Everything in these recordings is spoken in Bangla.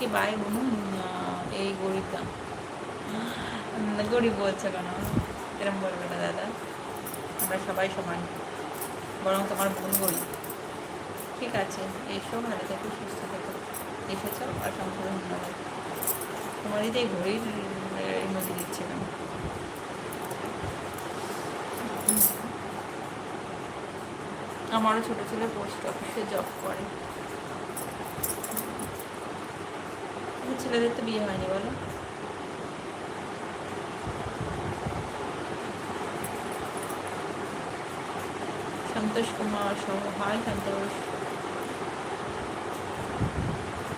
কি বাই এই গরিবটা গরিব বলছে কেন? এরম বলবে না দাদা। আমরা সবাই সমান। বরং তোমার বোন গরিব। ঠিক আছে, এসো, ভালো থেকো, সুস্থ থেকো। এসেছ অসংখ্য ধন্যবাদ তোমার এই ঘড়ির মধ্যে দিচ্ছে কেন? আমারও ছোটো ছেলে পোস্ট অফিসে জব করে। ছেলেদের তো বিয়ে হয়নি, বলো। সন্তোষ কুমার সহ, হাই সন্তোষ।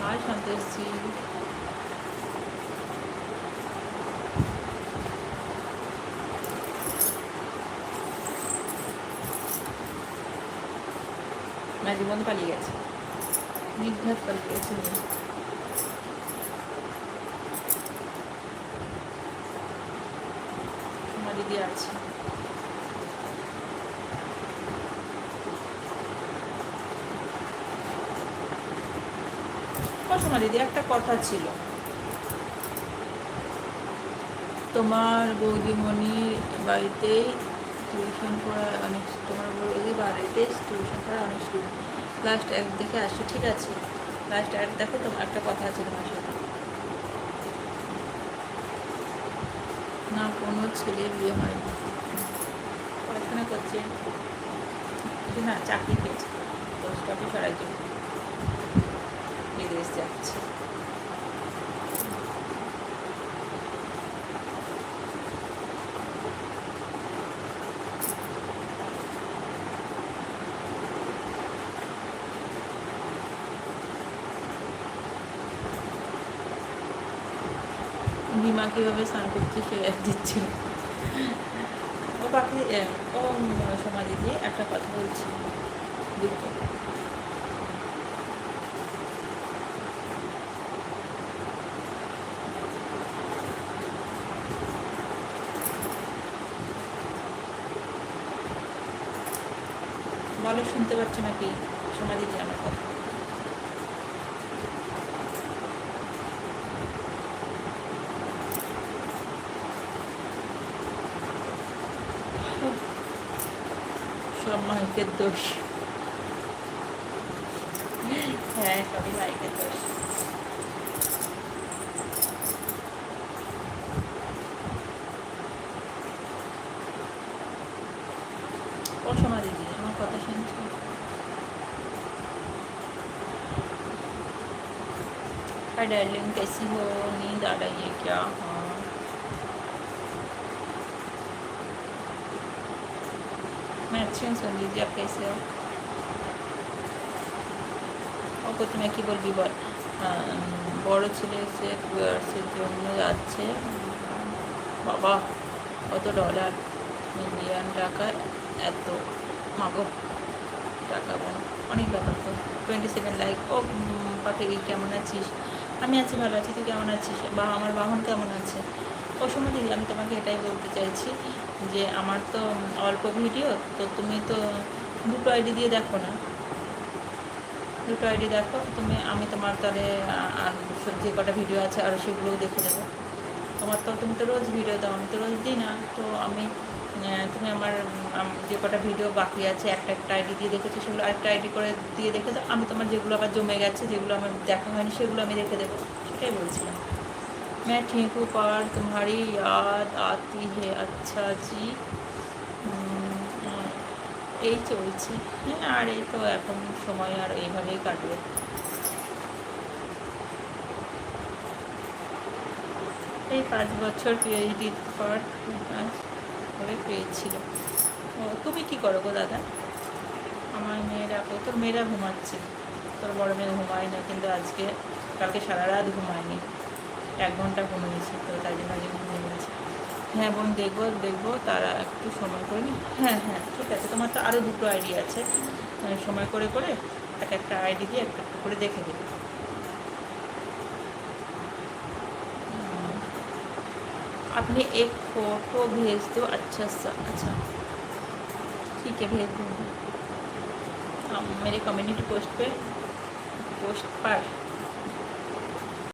হাই সন্তোষজি মাঝে বন্ধু পালিয়ে গেছে। নির্ঘাত পালিয়ে গেছে। দিদি আছে দিদি একটা কথা ছিল। তোমার বৌদিমণির বাড়িতেই টিউশন করা অনেক তোমার বৌদি বাড়িতে টিউশন করা অনেক স্টুডেন্ট লাস্ট এক দেখে আসছো ঠিক আছে? লাস্ট এক দেখো, তোমার একটা কথা আছে তোমার সাথে। না কোনো ছেলে বিয়ে হয়নি। পড়াশোনা করছে। না চাকরি পেয়েছে। পোস্ট অফিস আর বিমা কীভাবে স্নান করছে সে দিচ্ছিল ও পাখি ও সমাধি দিয়ে একটা কথা বলছি। দুটো বলো, শুনতে পাচ্ছ নাকি? সমাধি দিয়ে আমার কথা। সব মাইকের দোষ হ্যাঁ সবই মাইকের দোষ অসমা দিদি আমার কথা শুনছো हाय डार्लिंग कैसी हो नींद आ रही है क्या हाँ मैं अच्छी हूँ सुन लीजिए आप कैसे हो ওকে তুমি কি বলবি বল বড় ছেলে সে টুয়ার্সের জন্য যাচ্ছে বাবা কত ডলার মিলিয়ন টাকা এত মাগো টাকা বোন অনেক ব্যাপার তো টোয়েন্টি সেভেন লাইক ও পাখি কেমন আছিস আমি আছি ভালো আছি তুই কেমন আছিস বা আমার বাহন কেমন আছে দিদি আমি তোমাকে এটাই বলতে চাইছি যে আমার তো অল্প ভিডিও, তো তুমি তো দুটো আইডি দিয়ে দেখো না। দুটো আইডি দেখো, তুমি, আমি তোমার তাহলে যে কটা ভিডিও আছে আরও সেগুলোও দেখে দেবো তোমার তো, তুমি তো রোজ ভিডিও দাও, আমি তো রোজ দিই না, তো আমি তুমি আমার যে কটা ভিডিও বাকি আছে, একটা একটা আইডি দিয়ে দেখেছ, সেগুলো আরেকটা আইডি করে দিয়ে দেখে দাও আমি তোমার যেগুলো আবার জমে গেছে, যেগুলো আমার দেখা হয়নি, সেগুলো আমি দেখে দেবো, সেটাই বলছিলাম। मैं ठीक हूँ पर तुम्हारी याद आती है अच्छा जी এই চলছে হ্যাঁ আর এই তো এখন সময় আর এইভাবেই কাটবে এই পাঁচ বছর পিএইচডি পর করে পেয়েছিল ও তুমি কি করো গো দাদা আমার মেয়েরা তোর মেয়েরা ঘুমাচ্ছে তোর বড় মেয়ে ঘুমায় না কিন্তু আজকে কালকে সারা রাত ঘুমায়নি এক ঘন্টা ঘুমিয়েছি তো তাই জন্য আজকে ঘুমিয়েছি হ্যাঁ বোন দেখবো দেখবো তারা একটু সময় করে নি হ্যাঁ হ্যাঁ ঠিক আছে তোমার তো আরও দুটো আইডি আছে সময় করে করে এক একটা আইডি দিয়ে একটা একটা করে দেখে দেবে আপনি एक फोटो भेज दो अच्छा सा अच्छा ठीक है भेज दूँगी मेरे कम्युनिटी पोस्ट पे पोस्ट पर